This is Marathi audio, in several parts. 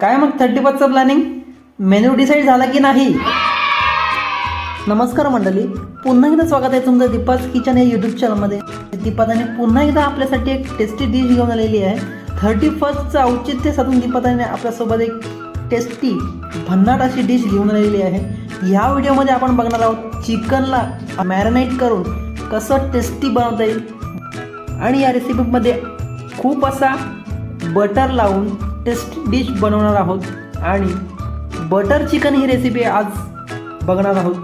काय मग थर्टी फर्स्टचं प्लॅनिंग मेन्यू डिसाईड झाला की नाही? नमस्कार मंडळी. पुन्हा एकदा स्वागत आहे तुमचं दीपाज किचन या यूट्यूब चॅनलमध्ये दीपाताने पुन्हा एकदा आपल्यासाठी एक टेस्टी डिश घेऊन आलेली आहे. थर्टी फर्स्टचं औचित्य साधून दीपाताने आपल्यासोबत एक टेस्टी भन्नाट अशी डिश घेऊन आलेली आहे. ह्या व्हिडिओमध्ये आपण बघणार आहोत चिकनला मॅरिनेट करून कसं टेस्टी बनवता येईल. आणि या रेसिपीमध्ये खूप असा बटर लावून टेस्टी डिश बनवणार आहोत आणि बटर चिकन ही रेसिपी आज बघणार आहोत.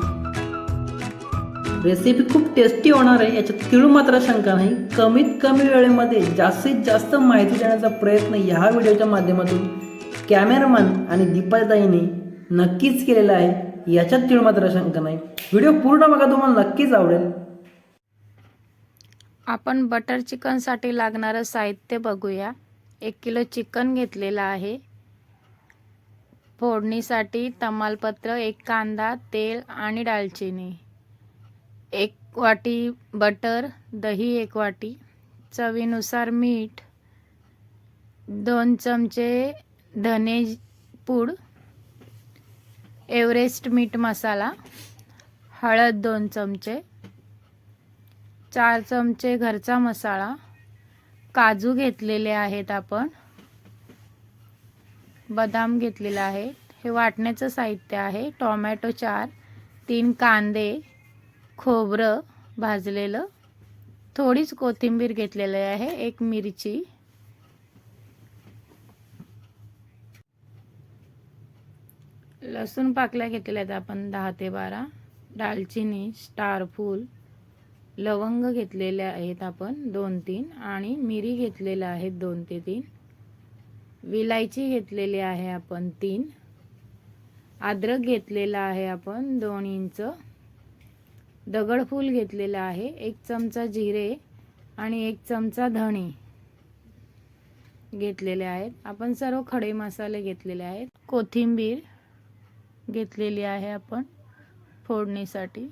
रेसिपी खूप टेस्टी होणार आहे याच्यात तिळू मात्र शंका नाही. कमीत कमी वेळेमध्ये जास्तीत जास्त माहिती देण्याचा प्रयत्न ह्या व्हिडिओच्या माध्यमातून कॅमेरामन आणि दीपाताईने नक्कीच केलेला आहे याच्यात तिळू मात्र शंका नाही. व्हिडिओ पूर्ण बघा तुम्हाला नक्कीच आवडेल. आपण बटर चिकनसाठी लागणारं साहित्य बघूया. एक किलो चिकन घेतलेलं आहे. फोडणीसाठी तमालपत्र एक कांदा तेल आणि दालचिनी. एक वाटी बटर दही एक वाटी. चवीनुसार मीठ दोन चमचे धने पूड एव्हरेस्ट मीठ मसाला हळद दोन चमचे चार चमचे घरचा मसाला काजू घेतलेले आहेत आपण. बदाम घेतलेला आहे हे वाटण्याचं साहित्य आहे. टोमॅटो चार तीन कांदे खोबरं भाजलेलं. थोडीच कोथिंबीर घेतलेली आहे. एक मिरची. लसूण पाकल्या घेतलेल्या आहेत आपण दहा ते बारा. दालचिनी स्टारफूल लवंग घेतलेले आहेत आपण दोन तीन आणि मिरी घेतलेल्या आहेत दोन ते तीन. विलायची घेतलेली आहे आपण तीन. अद्रक घेतलेला आहे आपण दोन इंच. दगडफूल घेतलेलं आहे एक चमचा जिरे आणि एक चमचा धणे घेतलेले आहेत. आपण सर्व खडे मसाले घेतलेले आहेत. कोथिंबीर घेतलेली आहे आपण फोडणीसाठी.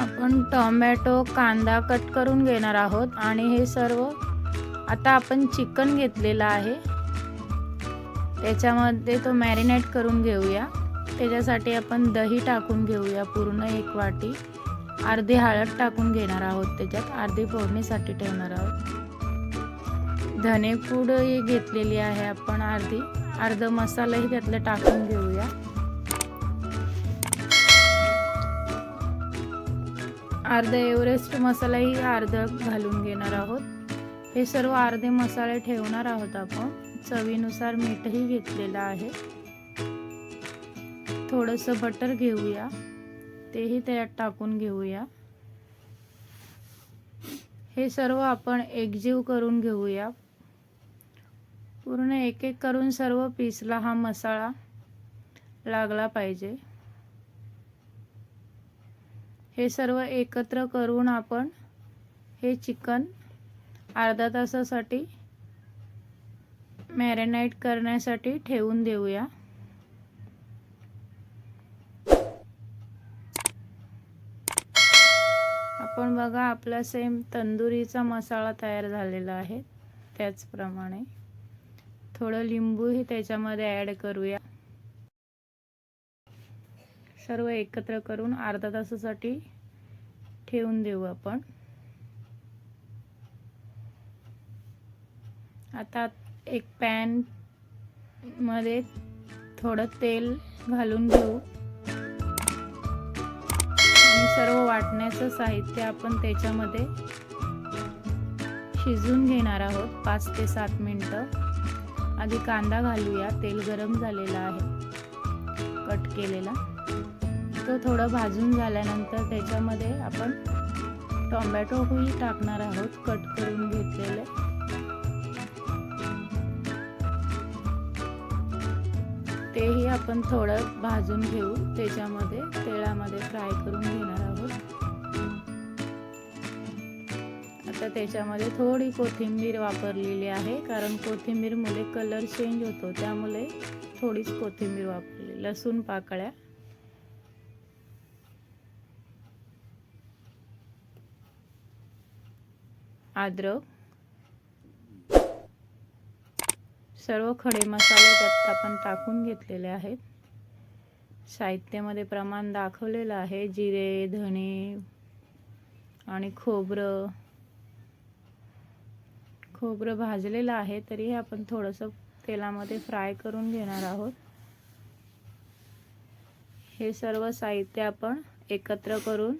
आपण टोमॅटो कांदा कट करून घेणार आहोत आणि हे सर्व आता आपण चिकन घेतलेलं आहे. त्याच्यामध्ये तो मॅरिनेट करून घेऊया. त्याच्यासाठी आपण दही टाकून घेऊया पूर्ण एक वाटी. अर्धी हळद टाकून घेणार आहोत त्याच्यात. अर्धी फोडणीसाठी ठेवणार आहोत. धनेपूड ही घेतलेली आहे आपण अर्धी. अर्ध मसालाही त्यातलं टाकून घेऊया. अर्धा एव्हरेस्ट मसालाही अर्धा घालून घेणार आहोत. हे सर्व अर्धे मसाले ठेवणार आहोत आपण. चवीनुसार मीठही घेतलेलं आहे. थोडंसं बटर घेऊया. तेही त्यात टाकून घेऊया. हे सर्व आपण एकजीव करून घेऊया. पूर्ण एक एक करून सर्व पीसला हा मसाला लागला पाहिजे. हे सर्व एकत्र करून आपण हे चिकन अर्धा तासासाठी मॅरिनेट करण्यासाठी ठेवून देऊया. आपण बघा आपला सेम तंदुरीचा मसाला तयार झालेला आहे. त्याचप्रमाणे थोडं लिंबूही त्याच्यामध्ये ॲड करूया. सर्व एकत्र करून अर्धा तासासाठी ठेवून देऊ आपण. आता एक पॅनमध्ये थोडं तेल घालून घेऊ. आणि सर्व वाटण्याचं साहित्य आपण त्याच्यामध्ये शिजून घेणार आहोत पाच ते सात मिनटं. आधी कांदा घालूया तेल गरम झालेला आहे कट केलेला. तो थोडं भाजून झाल्यानंतर त्याच्यामध्ये आपण टोमॅटोही टाकणार आहोत कट करून घेतलेले. तेही आपण थोडं भाजून घेऊ त्याच्यामध्ये तेलामध्ये फ्राय करून घेणार आहोत. आता त्याच्यामध्ये थोडी कोथिंबीर वापरलेली आहे कारण कोथिंबीरमुळे कलर चेंज होतो त्यामुळे थोडीच कोथिंबीर वापरली. लसूण पाकळ्या. अद्रक सर्व खडे मसाले त्यात आपण टाकून घेतलेले आहेत. साहित्यामध्ये प्रमाण दाखवलेलं आहे. जिरे धणे आणि खोबरं. खोबरं भाजलेलं आहे तरीही आपण थोडंसं तेलामध्ये फ्राय करून घेणार आहोत. हे सर्व साहित्य आपण एकत्र करून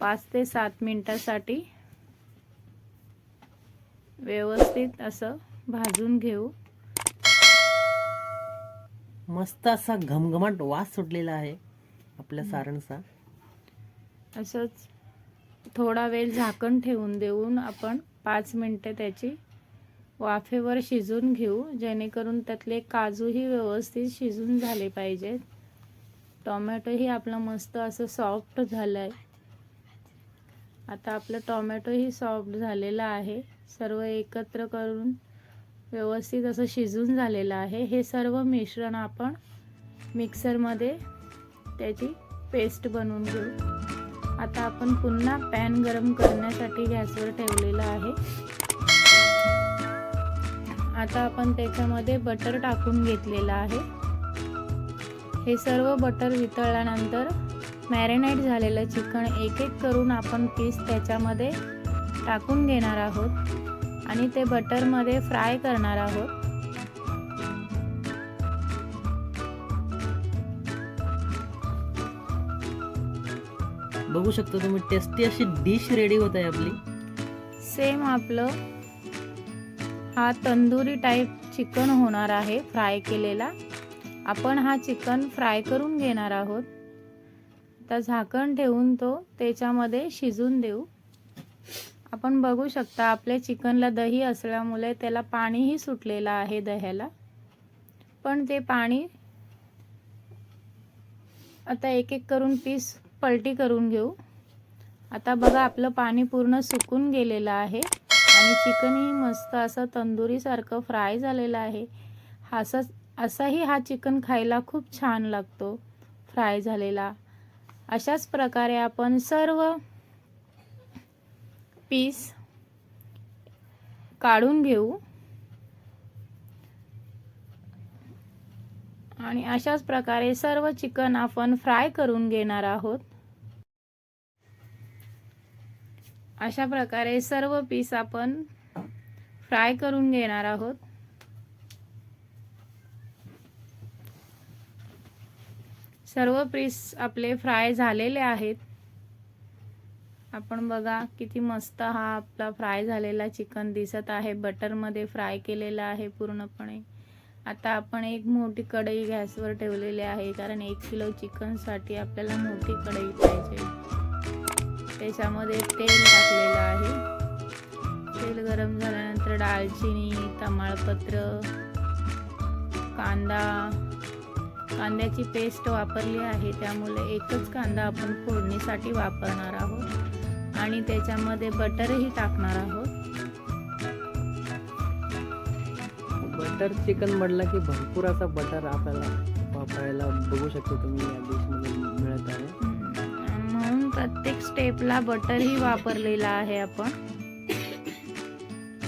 पाच ते सात मिनटासाठी व्यवस्थित असं भाजून घेऊ. मस्त असा घमघमाट वास सुटलेला आहे आपल्या सारणचा असंच थोडा वेळ झाकण ठेवून देऊन आपण पाच मिनटे त्याची वाफेवर शिजून घेऊ. जेणेकरून त्यातले काजूही व्यवस्थित शिजून झाले पाहिजेत. टोमॅटोही आपलं मस्त असं सॉफ्ट झालं आहे आता आपलं टोमॅटोही सॉफ्ट झालेलं आहे. सर्व एकत्र करून व्यवस्थित असं शिजून झालेलं आहे. हे सर्व मिश्रण आपण मिक्सरमध्ये त्याची पेस्ट बनवून घेऊ. आता आपण पुन्हा पॅन गरम करण्यासाठी गॅसवर ठेवलेला आहे. आता आपण त्याच्यामध्ये बटर टाकून घेतलेलं आहे. हे सर्व बटर वितळल्यानंतर मॅरिनेट झालेलं चिकन एक एक करून आपण पीस त्याच्यामध्ये टाकून घेणार आहोत. आणि ते बटरमध्ये फ्राय करणार आहोत. बघू शकता तुम्ही टेस्टी अशी डिश रेडी होत आहे आपली. सेम आपलं. हा तंदुरी टाईप चिकन होणार आहे फ्राय केलेला. आपण हा चिकन फ्राय करून घेणार आहोत. आता झाकण ठेवून तो त्याच्यामध्ये शिजून देऊ. आपण बघू शकता आपल्या चिकनला दही असल्यामुळे त्याला पाणीही सुटलेलं आहे दह्याला. पण ते पाणी आता एक एक करून पीस पलटी करून घेऊ. आता बघा आपलं पाणी पूर्ण सुकून गेलेलं आहे आणि चिकनही मस्त असं तंदुरीसारखं फ्राय झालेलं आहे. हा असाही हा चिकन खायला खूप छान लागतो फ्राय झालेला. अशाच प्रकारे आपण सर्व पीस काढून घेऊ. आणि अशाच प्रकारे सर्व चिकन आपण फ्राय करून घेणार आहोत. अशा प्रकारे सर्व पीस आपण फ्राय करून घेणार आहोत. सर्व पीस आपले फ्राय झालेले आहेत. आपण बघा किती मस्त हा आपला फ्राय झालेला चिकन दिसत आहे. बटरमध्ये फ्राय केलेला आहे पूर्णपणे. आता आपण एक मोठी कढई गॅसवर ठेवलेली आहे. कारण एक किलो चिकनसाठी आपल्याला मोठी कढई पाहिजे. त्याच्यामध्ये तेल टाकलेलं आहे. तेल गरम झाल्यानंतर दालचिनी तमालपत्र कांदा कांद्याची पेस्ट वापरली आहे त्यामुळे एकच कांदा आपण फोडणीसाठी वापरणार आहोत. आणि त्याच्यामध्ये बटरही टाकणार आहोत. बटर चिकन म्हटलं की भरपूर असा बटर आपल्याला वापरायला बघू शकतो तुम्ही या डिशमध्ये मिळत आहे. म्हणून प्रत्येक स्टेपला बटरही वापरलेला आहे आपण.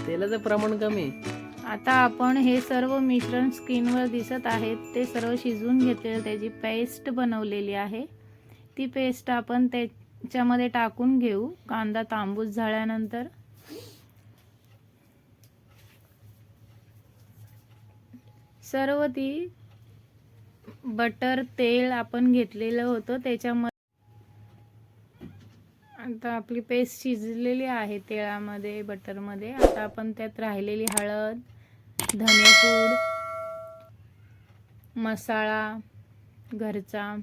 तेलाचं प्रमाण कमी. आहे. आता आपण हे सर्व मिश्रण स्किनवर दिसत आहेत. ते सर्व शिजवून घेतलेलं त्याची पेस्ट बनवलेली आहे. ती पेस्ट आपण त्याच्यामध्ये टाकून घेऊ. कांदा तांबूस झाल्यानंतर. सर्व ती बटर तेल आपण घेतलेलं होतं. त्याच्यामध्ये आता आपली पेस्ट शिजलेली आहे तेळामध्ये बटरमध्ये. आता आपण त्यात राहिलेली हळद धनेपूड मसाला घरचा.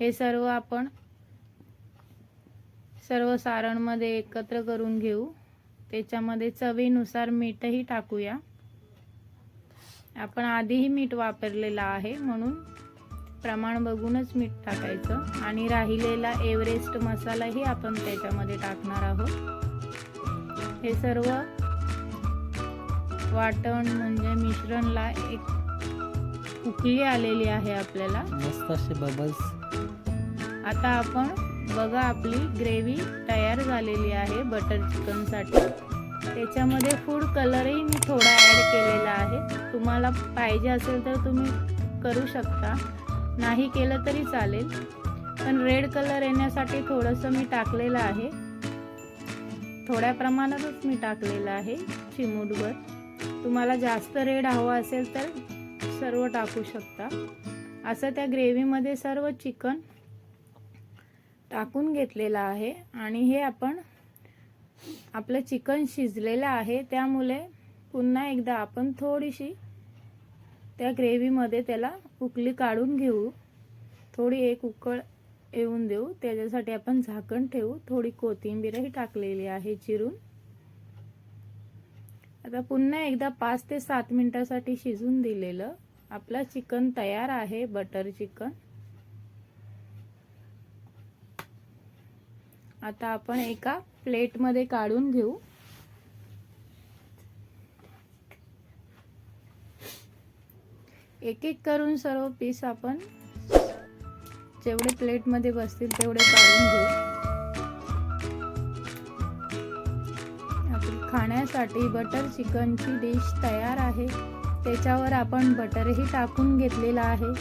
हे सर्व आपण सर्व सारणमध्ये एकत्र करून घेऊ. त्याच्यामध्ये चवीनुसार मीठही टाकूया. आपण आधीही मीठ वापरलेलं आहे म्हणून प्रमाण बघूनच मीठ टाकायचं. आणि राहिलेला एव्हरेस्ट मसालाही आपण त्याच्यामध्ये टाकणार आहोत. हे सर्व वाटण म्हणजे मिश्रणला एक उकळी आलेली आहे आपल्याला. मस्त असे बबल्स आता आपण बघा आपली ग्रेव्ही तयार झालेली आहे बटर चिकनसाठी त्याच्यामध्ये फूड कलरही मी थोडा ॲड केलेला आहे. तुम्हाला पाहिजे असेल तर तुम्ही करू शकता. नाही केलं तरी चालेल. पण रेड कलर येण्यासाठी थोडंसं मी टाकलेलं आहे. थोड्या प्रमाणातच मी टाकलेलं आहे चिमूटभर. तुम्हाला जास्त रेड हवा असेल तर सर्व टाकू शकता. असं त्या ग्रेव्हीमध्ये सर्व चिकन टाकून घेतलेलं आहे. आणि हे आपण आपलं चिकन शिजलेलं आहे. त्यामुळे पुन्हा एकदा आपण थोडीशी त्या ग्रेव्हीमध्ये त्याला उकली काढून घेऊ. थोडी एक उकळ येऊन देऊ. त्याच्यासाठी आपण झाकण ठेवू. थोडी कोथिंबीरही टाकलेली आहे चिरून. आता पुन्हा एकदा पाच ते सात मिनिटासाठी शिजून दिलेलं आपलं चिकन तयार आहे बटर चिकन. आता आपण एका प्लेटमध्ये काढून घेऊ. एक एक करून सर्व पीस आपण जेवढे प्लेटमध्ये बसतील तेवढे काढून घेऊ. खाण्यासाठी बटर चिकनची डिश तयार आहे. त्याच्यावर आपण बटरही टाकून घेतलेला आहे.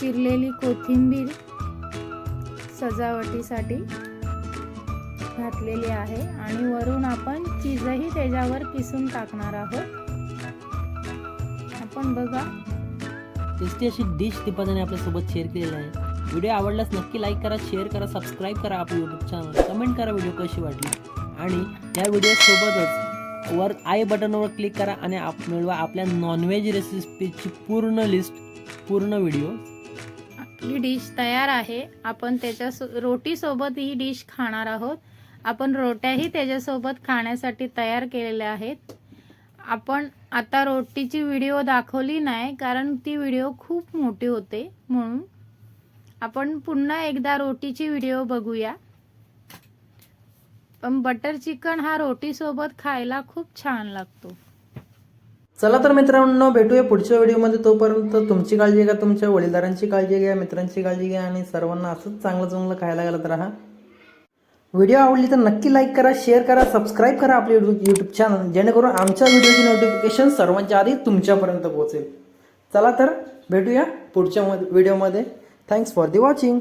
चिरलेली कोथिंबीर सजावटीसाठी घातलेली आहे आणि वरून आपण चीजही त्याच्यावर किसून टाकणार आहोत. आपण बघा. टेस्टी अशी डिश दीपाने आपल्यासोबत शेअर केलेली आहे. व्हिडिओ आवडल्यास नक्की लाईक करा शेअर करा सबस्क्राईब करा आपलं यूट्यूब चॅनल कमेंट करा व्हिडिओ कशी वाटली. आणि या व्हिडिओसोबतच वर आय बटनवर क्लिक करा आणि आप मिळवा आपल्या नॉनव्हेज रेसिपीची पूर्ण लिस्ट पूर्ण व्हिडिओ आपली डिश तयार आहे. आपण त्याच्या सो रोटीसोबत ही डिश खाणार आहोत. आपण रोट्याही त्याच्यासोबत खाण्यासाठी तयार केलेल्या आहेत. आपण आता रोटीची व्हिडिओ दाखवली नाही कारण ती व्हिडिओ खूप मोठी होते. म्हणून आपण पुन्हा एकदा रोटीची व्हिडिओ बघूया. पण बटर चिकन हा रोटीसोबत खायला खूप छान लागतो. चला तर मित्रांनो भेटूया पुढच्या व्हिडिओमध्ये. तोपर्यंत तुमची काळजी घ्या तुमच्या वडीलदारांची काळजी घ्या मित्रांची काळजी घ्या आणि सर्वांना असंच चांगलं चांगलं खायला घालत राहा. व्हिडिओ आवडली तर नक्की लाईक करा शेअर करा सबस्क्राईब करा आपले यूट्यूब चॅनल जेणेकरून आमच्या व्हिडिओची नोटिफिकेशन सर्वांच्या आधी तुमच्यापर्यंत पोहोचेल. चला तर भेटूया पुढच्या व्हिडिओमध्ये थँक्स फॉर दी वॉचिंग